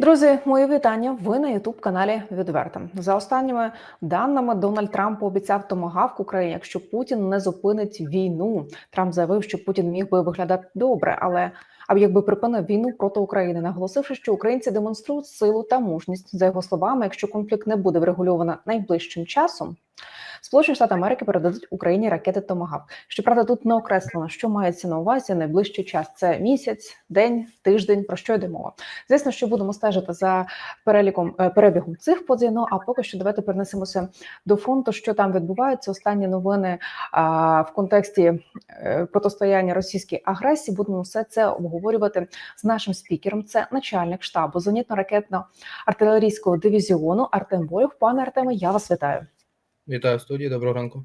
Друзі, мої вітання. Ви на Ютуб каналі Відверто. За останніми даними Дональд Трамп обіцяв томагавк Україні, якщо Путін не зупинить війну. Трамп заявив, що Путін міг би виглядати добре, але якби припинив війну проти України, наголосивши, що українці демонструють силу та мужність. За його словами, якщо конфлікт не буде врегульовано найближчим часом. Сполучені Штати Америки передадуть Україні ракети Томагавк. Щоправда, тут не окреслено, що мається на увазі найближчий час. Це місяць, день, тиждень. Про що йде мова? Звісно, що будемо стежити за переліком е, перебігом цих подій. Ну а поки що давайте перенесемося до фронту. Що там відбувається? Останні новини а, в контексті е, протистояння російській агресії. Будемо все це обговорювати з нашим спікером. Це начальник штабу зенітно-ракетно-артилерійського дивізіону Артем Бойов. Пане Артеме, я вас вітаю. Вітаю студії, доброго ранку.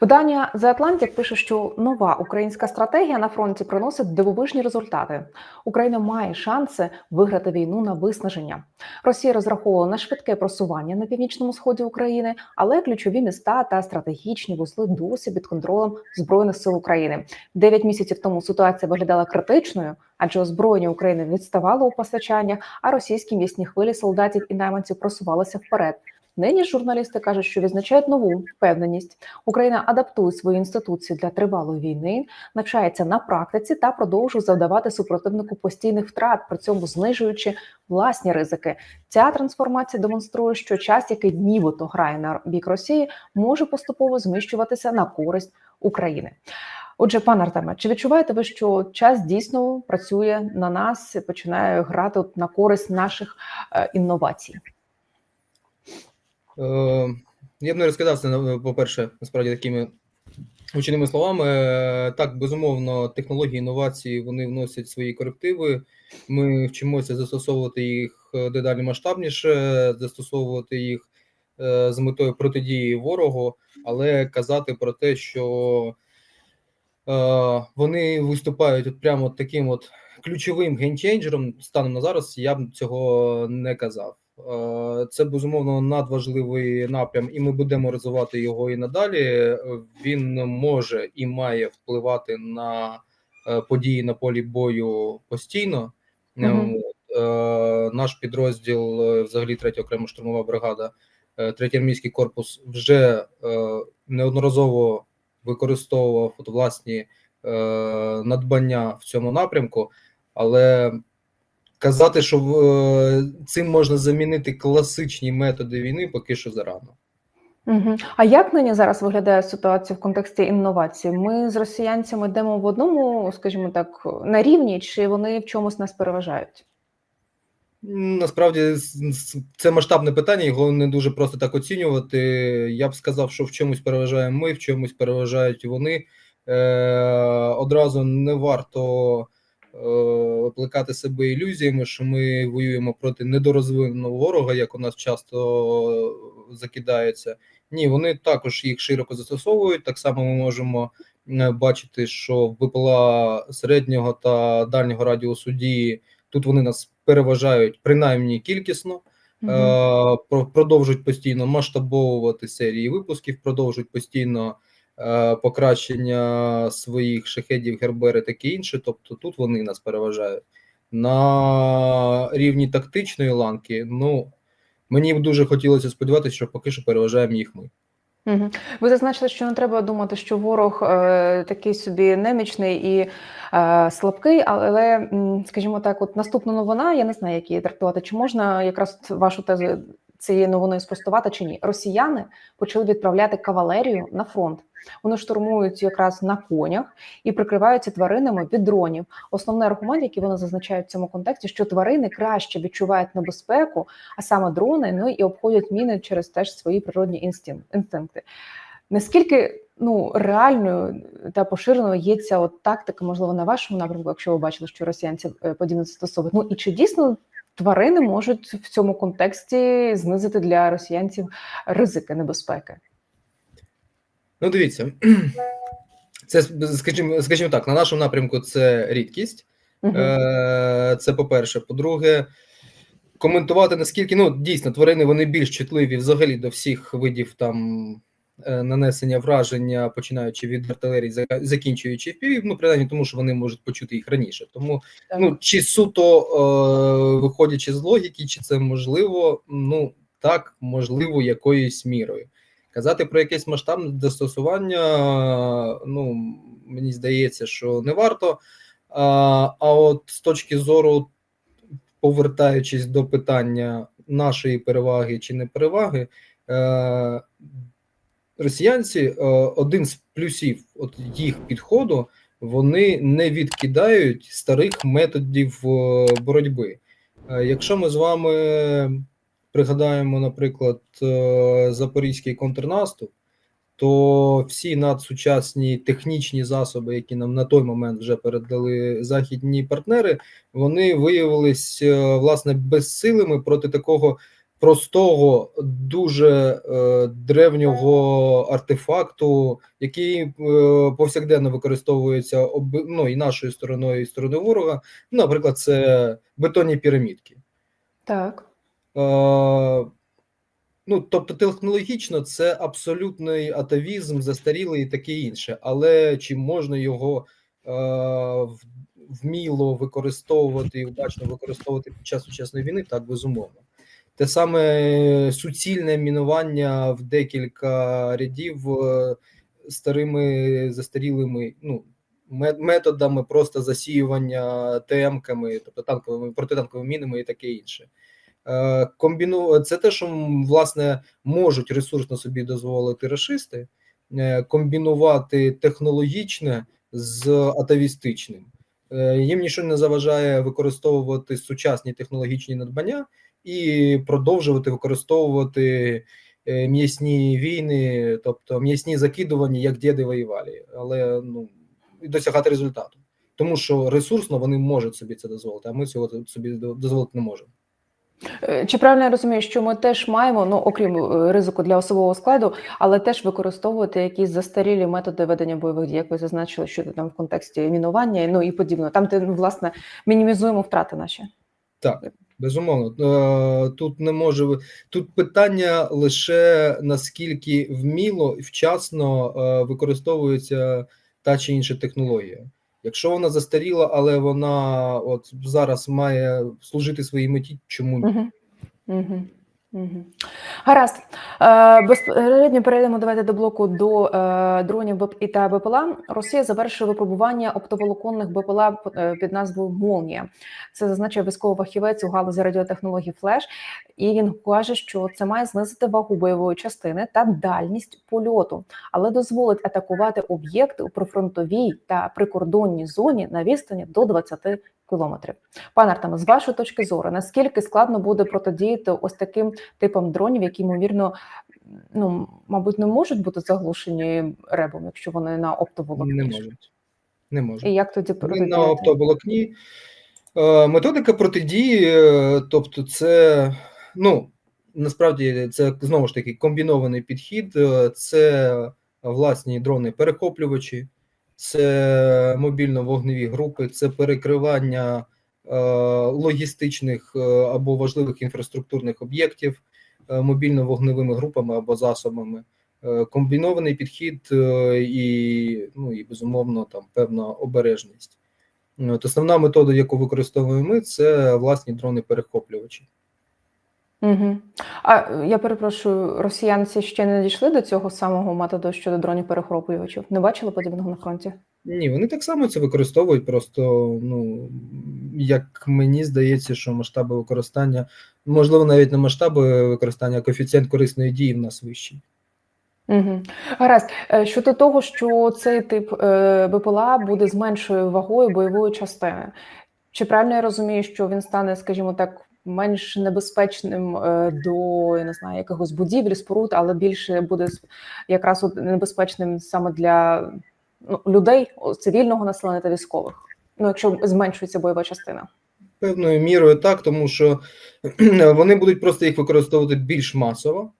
Видання The Atlantic пише, що нова українська стратегія на фронті приносить дивовижні результати. Україна має шанси виграти війну на виснаження. Росія розраховувала на швидке просування на північному сході України, але ключові міста та стратегічні вузли досі під контролем збройних сил України. Дев'ять місяців тому ситуація виглядала критичною, адже озброєння України відставало у постачаннях, а російські місні хвилі солдатів і найманців просувалися вперед. Нині ж журналісти кажуть, що відзначають нову впевненість. Україна адаптує свої інституції для тривалої війни, навчається на практиці та продовжує завдавати супротивнику постійних втрат, при цьому знижуючи власні ризики. Ця трансформація демонструє, що час, який нібито грає на бік Росії, може поступово зміщуватися на користь України. Отже, пане Артеме, чи відчуваєте ви, що час дійсно працює на нас, починає грати на користь наших е, інновацій? Е, я б не розкидався, по-перше, насправді такими ученими словами. Е, Так, безумовно, технології інновації вони вносять свої корективи. Ми вчимося застосовувати їх е, дедалі масштабніше, застосовувати їх е, з метою протидії ворогу, але казати про те, що е, вони виступають от прямо таким от ключовим геймчейнджером станом на зараз, я б цього не казав. Е, Це безумовно надважливий напрям, і ми будемо розвивати його і надалі. Він може і має впливати на е, події на полі бою постійно. Е, Наш підрозділ, взагалі, третя окрема штурмова бригада, третій армійський корпус вже неодноразово використовував власні надбання в цьому напрямку, але казати, що е, цим можна замінити класичні методи війни, поки що зарано. Угу. А як нині зараз виглядає ситуація в контексті інновацій? Ми з росіянцями йдемо в одному, скажімо так, на рівні, чи вони в чомусь нас переважають? Насправді це масштабне питання, його не дуже просто так оцінювати. Я б сказав, що в чомусь переважаємо ми, в чомусь переважають вони. Е, одразу не варто плекати себе ілюзіями, що ми воюємо проти недорозвиненого ворога, як у нас часто закидається. Ні, вони також їх широко застосовують. Так само ми можемо е, бачити, що ВПЛА середнього та дальнього радіусу дії тут вони нас переважають принаймні кількісно. Е, про- продовжують постійно масштабовувати серії випусків, продовжують постійно е, покращення своїх шахедів, гербери, таке інше. Тобто тут вони нас переважають на рівні тактичної ланки. Ну мені б дуже хотілося сподіватися, що поки що переважаємо їх ми. Ви зазначили, що не треба думати, що ворог е, такий собі немічний і е, слабкий, але, скажімо так, от наступна новина, я не знаю, як її трактувати, чи можна якраз вашу тезу цієї новини спростувати чи ні. Росіяни почали відправляти кавалерію на фронт. Вони штурмують якраз на конях і прикриваються тваринами від дронів. Основний аргумент, який вони зазначають в цьому контексті, що тварини краще відчувають небезпеку, а саме дрони, ну і обходять міни через теж свої природні інстинкти. Наскільки ну реальною та поширеною є ця от тактика, можливо, на вашому напрямку, якщо ви бачили, що росіянці е, подібне застосовують? Ну і чи дійсно тварини можуть в цьому контексті знизити для росіянців ризики небезпеки? Ну, дивіться, це скажімо, скажімо так, на нашому напрямку це рідкість. Е, Це по-перше. По-друге, коментувати наскільки ну дійсно тварини вони більш чутливі взагалі до всіх видів там е, нанесення враження, починаючи від артилерії, зак- закінчуючи впівів, ну принаймні тому, що вони можуть почути їх раніше. Тому Так. ну чи суто е, виходячи з логіки, чи це можливо, ну так, можливо, якоюсь мірою. Казати про якесь масштабне застосування, ну мені здається, що не варто. А, а от з точки зору, повертаючись до питання нашої переваги чи не переваги, е, росіянці е, один з плюсів от їх підходу, вони не відкидають старих методів е, боротьби. Якщо ми з вами пригадаємо, наприклад, е, запорізький контрнаступ, то всі надсучасні технічні засоби, які нам на той момент вже передали західні партнери, вони виявились е, власне безсилими проти такого простого, дуже е, древнього артефакту, який повсякденно використовується ну, і нашою стороною, і стороною ворога. Наприклад, це бетонні пірамідки. Так. Ну, тобто, технологічно це абсолютний атавізм, застарілий і таке інше. Але чи можна його е, вміло використовувати і вдачно використовувати під час сучасної війни? Так, безумовно. Те саме суцільне мінування в декілька рядів е, старими застарілими ну, методами просто засіювання ТМ-ками, тобто танковими протитанковими мінами і таке інше. Е, комбіну... Це те, що власне можуть ресурсно собі дозволити рашисти, е, комбінувати технологічне з атавістичним. Е, Їм нічого не заважає використовувати сучасні технологічні надбання і продовжувати використовувати м'ясні війни, тобто м'ясні закидування, як діди воювали, але ну досягати результату. Тому що ресурсно вони можуть собі це дозволити, а ми цього собі дозволити не можемо. Е, Чи правильно я розумію, що ми теж маємо, ну окрім е, ризику для особового складу, але теж використовувати якісь застарілі методи ведення бойових дій, як ви зазначили, що там в контексті мінування, ну і подібно. Там, де ну, власне мінімізуємо втрати наші. Так, безумовно. Е, Тут не може тут питання лише наскільки вміло і вчасно використовується та чи інша технологія. Якщо вона застаріла, але вона от зараз має служити своїй меті, чому ні? Угу. Угу. Угу. Гаразд. Е, безпосередньо перейдемо давайте до блоку до е, дронів і та БПЛА. Росія завершує випробування оптоволоконних БПЛА е, під назвою Молнія. Це зазначив військовий фахівець у галузі радіотехнологій Флеш, і він каже, що це має знизити вагу бойової частини та дальність польоту, але дозволить атакувати об'єкти у прифронтовій та прикордонній зоні на відстані до 20 кілометрів. Пане Артеме, з вашої точки зору, наскільки складно буде протидіяти ось таким типам дронів, які ймовірно, ну мабуть, не можуть бути заглушені ребом, якщо вони на оптоволокні? Не можуть. Не можуть. І як тоді Вони протидіяти? на оптоволокні. Е, Методика протидії, е, тобто, це ну насправді це знову ж таки комбінований підхід. Е, Це власні дрони перехоплювачі, це мобільно-вогневі групи, це перекривання е, логістичних е, або важливих інфраструктурних об'єктів е, мобільно-вогневими групами або засобами. Е, Комбінований підхід е, і, ну, і безумовно там певна обережність. От основна метода, яку використовуємо ми, це власні дрони-перехоплювачі. Угу. А е, я перепрошую, росіянці ще не дійшли до цього самого методу щодо дронів перехоплювачів? Не бачили подібного на фронті? Ні, вони так само це використовують. Просто ну як мені здається, що масштаби використання, можливо, навіть не масштаби використання, а коефіцієнт корисної дії в нас вищий. Угу. Гаразд. Е, Щодо того, що цей тип е, БПЛА буде з меншою вагою бойової частини. Чи правильно я розумію, що він стане, скажімо так, менш небезпечним е, до я не знаю, якихось будівель, споруд, але більше буде якраз небезпечним саме для ну, людей, цивільного населення та військових? Ну, якщо зменшується бойова частина. Певною мірою так, тому що вони будуть просто їх використовувати більш масово.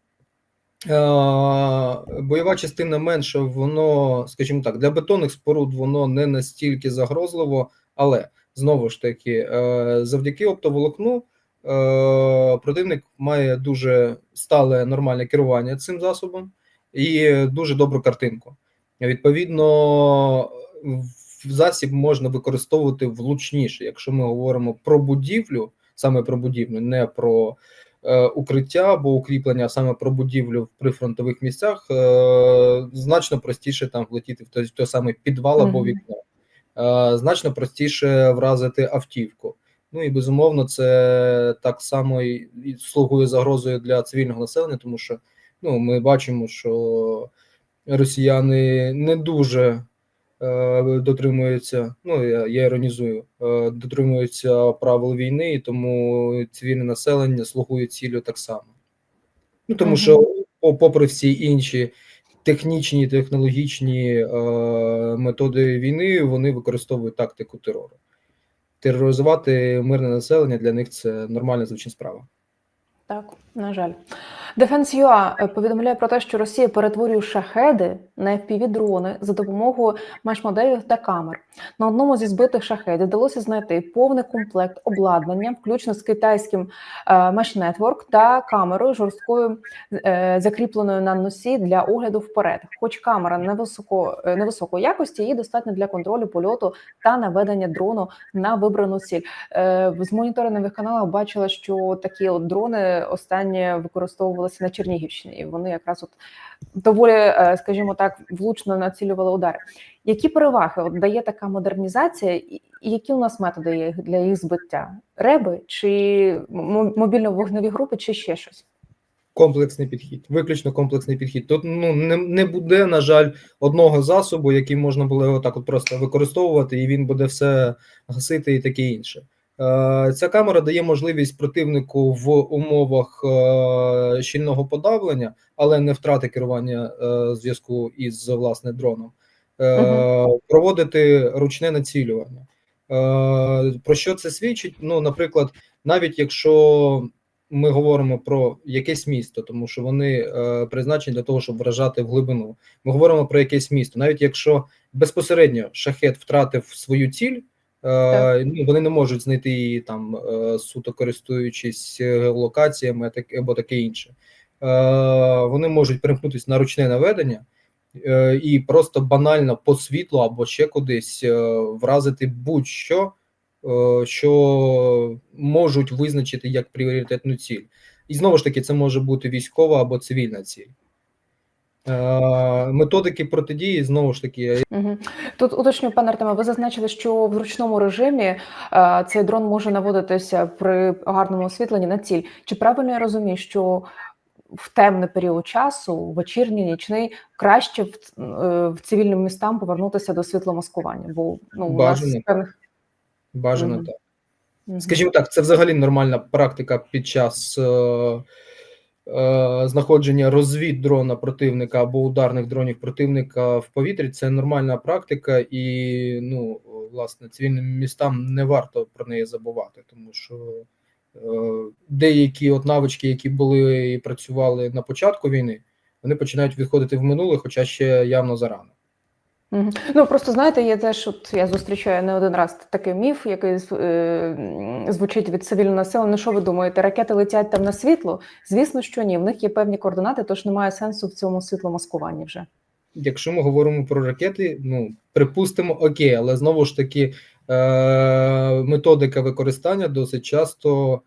Бойова частина менша, воно, скажімо так, для бетонних споруд воно не настільки загрозливо, але знову ж таки, е, завдяки оптоволокну противник має дуже стале нормальне керування цим засобом, і дуже добру картинку. Відповідно, засіб можна використовувати влучніше, якщо ми говоримо про будівлю, саме про будівлю, не про е, укриття або укріплення, а саме про будівлю в прифронтових місцях, е, значно простіше там влетіти в той, той самий підвал або вікно, е, значно простіше вразити автівку. Ну і безумовно, це так само і слугує загрозою для цивільного населення, тому що ну, ми бачимо, що росіяни не дуже е, дотримуються. Ну я, я іронізую, е, дотримуються правил війни, і тому цивільне населення слугує цілю так само. Ну тому Мгм. що, по- попри всі інші технічні, технологічні е, методи війни, вони використовують тактику терору. Тероризувати мирне населення для них це нормальна звична справа. Так, на жаль. Defense.ua е, повідомляє про те, що Росія перетворює шахеди на FPV-дрони за допомогою меш-моделів та камер. На одному зі збитих шахедів вдалося знайти повний комплект обладнання, включно з китайським е, Network та камерою жорсткою е, закріпленою на носі для огляду вперед. Хоч камера невисоко, невисокої якості, її достатньо для контролю польоту та наведення дрону на вибрану ціль. З моніторингових каналів бачила, що такі от дрони останні використовувалися на Чернігівщині, і вони якраз от доволі, е, скажімо так, влучно націлювали удари. Які переваги от дає така модернізація, і які у нас методи є для їх збиття? Реби чи мобільно-вогневі групи, чи ще щось? Комплексний підхід, виключно комплексний підхід. Тут ну не, не буде, на жаль, одного засобу, який можна було отак от просто використовувати, і він буде все гасити і таке інше. Е, Ця камера дає можливість противнику в умовах е, щільного подавлення, але не втрати керування е, зв'язку із власне дроном, е, проводити ручне націлювання. Про що це свідчить? Ну, наприклад, навіть якщо ми говоримо про якесь місто, тому що вони е, призначені для того, щоб вражати в глибину. Ми говоримо про якесь місто, навіть якщо безпосередньо шахет втратив свою ціль. Ну, вони не можуть знайти її там е, суто користуючись е, локаціями або таке інше. Е, вони можуть перемкнутися на ручне наведення е, і просто банально по світлу або ще кудись е, вразити будь-що, е, що можуть визначити як пріоритетну ціль. І знову ж таки, це може бути військова або цивільна ціль. Е, Методики протидії знову ж таки Угу. Тут уточню, пане Артеме, ви зазначили, що в ручному режимі е, цей дрон може наводитися при гарному освітленні на ціль. Чи правильно я розумію, що в темний період часу, вечірній, нічний, краще в, е, в цивільним містам повернутися до світломаскування? Бо ну, у нас Бажано. певних бажано Мгм. так. Скажімо так, це взагалі нормальна практика під час е, знаходження розвід дрона противника або ударних дронів противника в повітрі. Це нормальна практика, і ну, власне, цивільним містам не варто про неї забувати, тому що е, деякі от навички, які були і працювали на початку війни, вони починають відходити в минуле, хоча ще явно зарано. Ну просто знаєте, є теж, от я зустрічаю не один раз такий міф, який е, звучить від цивільного населення. Ну що ви думаєте, ракети летять там на світло? Звісно, що ні. В них є певні координати, тож немає сенсу в цьому світломаскуванні вже. Якщо ми говоримо про ракети, ну припустимо, окей, але знову ж таки е- методика використання досить часто,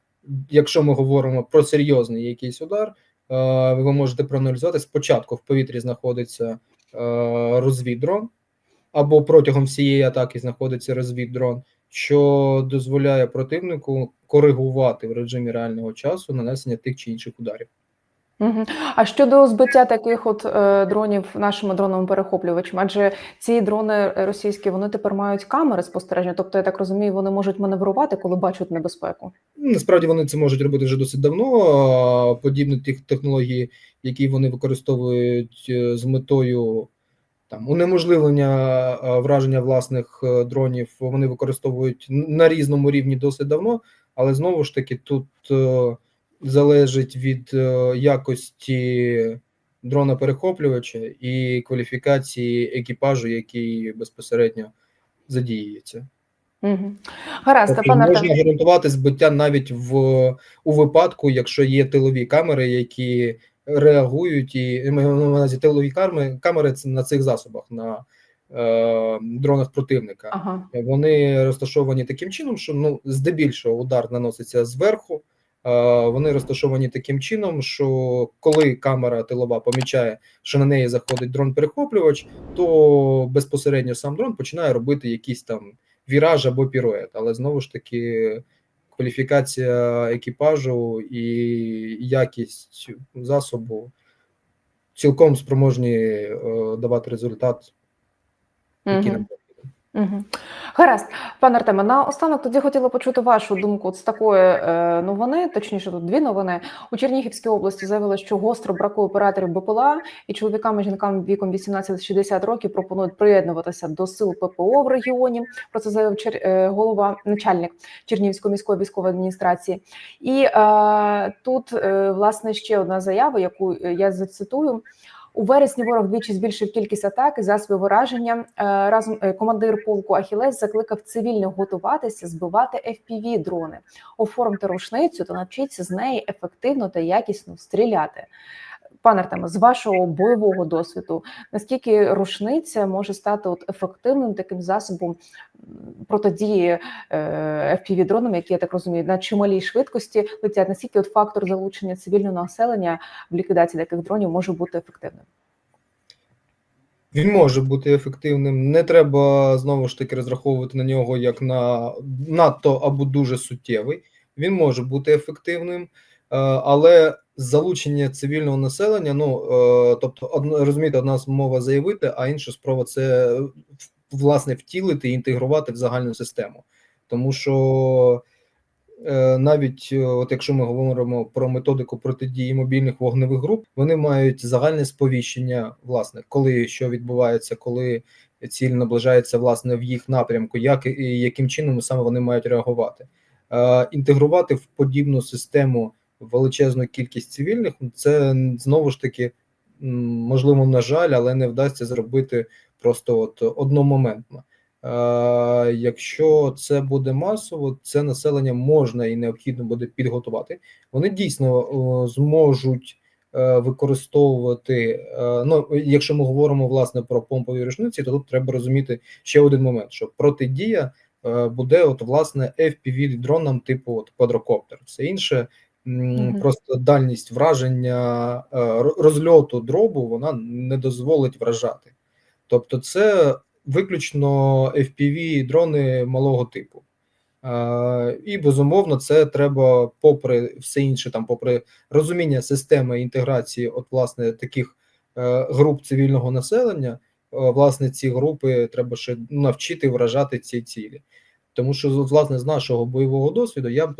якщо ми говоримо про серйозний якийсь удар, е- ви можете проаналізувати спочатку в повітрі знаходиться розвіддрон, або протягом всієї атаки знаходиться розвіддрон, що дозволяє противнику коригувати в режимі реального часу нанесення тих чи інших ударів. А щодо збиття таких от е, дронів нашими дроновими перехоплювачами, адже ці дрони російські вони тепер мають камери спостереження, тобто я так розумію, вони можуть маневрувати, коли бачать небезпеку. Ну, Насправді вони це можуть робити вже досить давно. Подібні тих технології, які вони використовують е, з метою там унеможливлення враження власних е, дронів, вони використовують на різному рівні досить давно, але знову ж таки тут е, залежить від е, якості дрона перехоплювача і кваліфікації екіпажу, який безпосередньо задіюється. Угу. Гаразд, Тобто пане можна Артем. гарантувати збиття навіть в у випадку, якщо є тилові камери, які реагують і ми на тилові камери, камери на цих засобах на е, дронах противника. Ага. Вони розташовані таким чином, що ну здебільшого удар наноситься зверху. Е, Вони розташовані таким чином, що коли камера тилова помічає, що на неї заходить дрон-перехоплювач, то безпосередньо сам дрон починає робити якийсь там віраж або пірует. Але знову ж таки, кваліфікація екіпажу і якість засобу цілком спроможні е, давати результат, який нам Угу. Гаразд, пане Артеме, наостанок тоді хотіла почути вашу думку от з такої е, новини, точніше, тут дві новини. У Чернігівській області заявили, що гостро бракує операторів БПЛА, і чоловікам і жінкам віком 18-60 років пропонують приєднуватися до сил ППО в регіоні. Про це заявив чер... е, голова начальник Чернігівської міської військової адміністрації. І е, тут е, власне ще одна заява, яку е, я зацитую. У вересні ворог двічі збільшив кількість атак і засобів враження. Е, Разом е, командир полку Ахілес закликав цивільних готуватися збивати fpv дрони, оформте рушницю та навчіться з неї ефективно та якісно стріляти. Пане Артеме, з вашого бойового досвіду, наскільки рушниця може стати от ефективним таким засобом протидії fpv дронам, які я так розумію, на чималій швидкості летять? Наскільки от фактор залучення цивільного населення в ліквідації таких дронів може бути ефективним? Він може бути ефективним. Не треба знову ж таки розраховувати на нього як на надто або дуже суттєвий. Він може бути ефективним, е, але залучення цивільного населення, ну е, тобто, одно розумієте, одна мова заявити, а інша спроба це власне втілити і інтегрувати в загальну систему. Тому що е, навіть е, от якщо ми говоримо про методику протидії мобільних вогневих груп, вони мають загальне сповіщення, власне, коли що відбувається, коли ціль наближається власне в їх напрямку, як і яким чином саме вони мають реагувати. Інтегрувати в подібну систему величезну кількість цивільних, це знову ж таки можливо, на жаль, але не вдасться зробити просто от одномоментно. Е, якщо це буде масово, це населення можна і необхідно буде підготувати. Вони дійсно о, зможуть е, використовувати. е, ну, якщо ми говоримо власне про помпові рушниці, то тут треба розуміти ще один момент: що протидія е, буде, от власне, fpv дронам типу от квадрокоптер. Все інше. Просто дальність враження е, розльоту дробу вона не дозволить вражати. Тобто, це виключно fpv дрони малого типу. Е, і безумовно, це треба, попри все інше, там, попри розуміння системи інтеграції, от власне таких е, груп цивільного населення, власне, ці групи треба ще навчити вражати ці цілі. Тому що, власне, з нашого бойового досвіду я б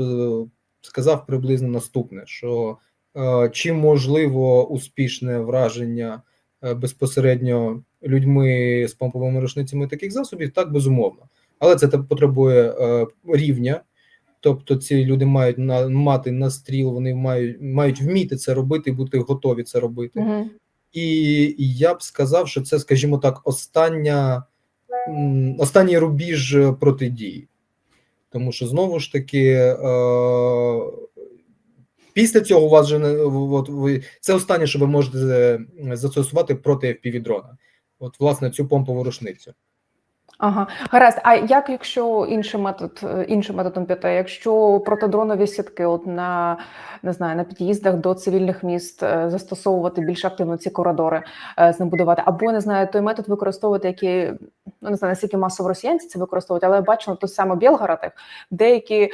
сказав приблизно наступне: що е, чи можливо успішне враження е, безпосередньо людьми з помповими рушницями таких засобів, так безумовно. Але це потребує е, рівня. Тобто ці люди мають на мати настріл, вони мають мають вміти це робити, бути готові це робити. Угу. І я б сказав, що це, скажімо так, остання, останній рубіж протидії. Тому що знову ж таки, е, після цього у вас же не от ви це останнє, що ви можете е, застосувати проти FPV дрона. От, власне, цю помпову рушницю. Ага, гаразд. А як якщо інший метод, е, іншим методом піти, якщо протидронові сітки, от на не знаю, на під'їздах до цивільних міст е, застосовувати більш активно ці коридори, е, з ним будувати, або не знаю, той метод використовувати, який ну не знаю, наскільки масово росіянці це використовують, але я бачила той саме Білгородах, деякі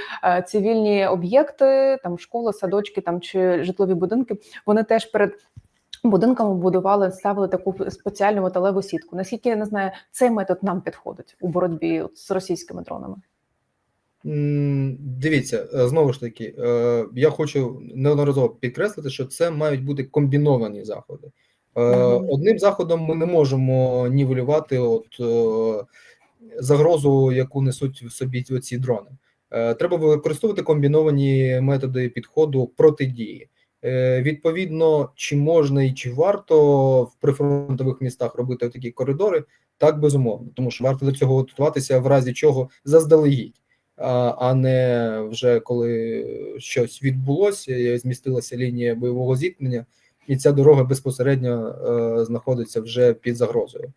цивільні об'єкти, там школи, садочки, там чи житлові будинки, вони теж перед будинками будували, ставили таку спеціальну металеву сітку. Наскільки я не знаю, цей метод нам підходить у боротьбі з російськими дронами. Дивіться, е, знову ж таки, е, я хочу неодноразово підкреслити, що це мають бути комбіновані заходи. Е, Одним заходом ми не можемо нівелювати от загрозу, яку несуть в собі ці дрони. Треба використовувати комбіновані методи підходу протидії. Е, Відповідно, чи можна і чи варто в прифронтових містах робити такі коридори, так безумовно, тому що варто до цього готуватися в разі чого заздалегідь а, не вже коли щось відбулося, змістилася лінія бойового зіткнення, і ця дорога безпосередньо е, знаходиться вже під загрозою.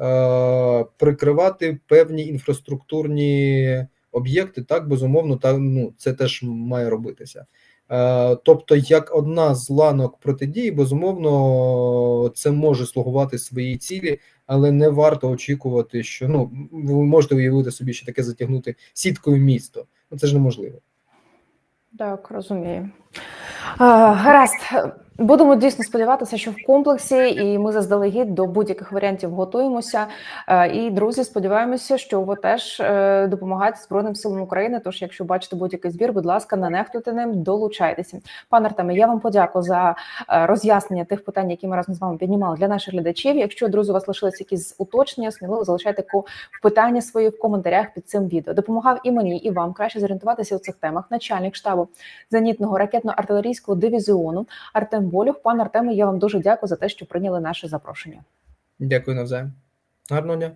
Е, прикривати певні інфраструктурні об'єкти, так безумовно, та ну це теж має робитися. Е, тобто, як одна з ланок протидії, безумовно, це може слугувати своїй цілі, але не варто очікувати, що ну ви можете уявити собі, що таке затягнути сіткою місто. Ну це ж неможливо. Так, розумію. Гаразд, будемо дійсно сподіватися, що в комплексі, і ми заздалегідь до будь-яких варіантів готуємося. Е, І друзі, сподіваємося, що ви теж е, допомагаєте Збройним силам України. Тож, якщо бачите будь-який збір, будь ласка, не нехтуйте ним, долучайтеся. Пане Артеме, я вам подякую за е, роз'яснення тих питань, які ми разом з вами піднімали для наших глядачів. Якщо друзі, у вас лишились якісь уточнення, сміливо залишайте питання свої в коментарях під цим відео. Допомагав і мені, і вам краще зорієнтуватися у цих темах. Начальник штабу зенітного ракетно-артилерійського дивізіону Артем Болюх. Пане Артеме, я вам дуже дякую за те, що прийняли наше запрошення. Дякую навзаєм. Гарного дня.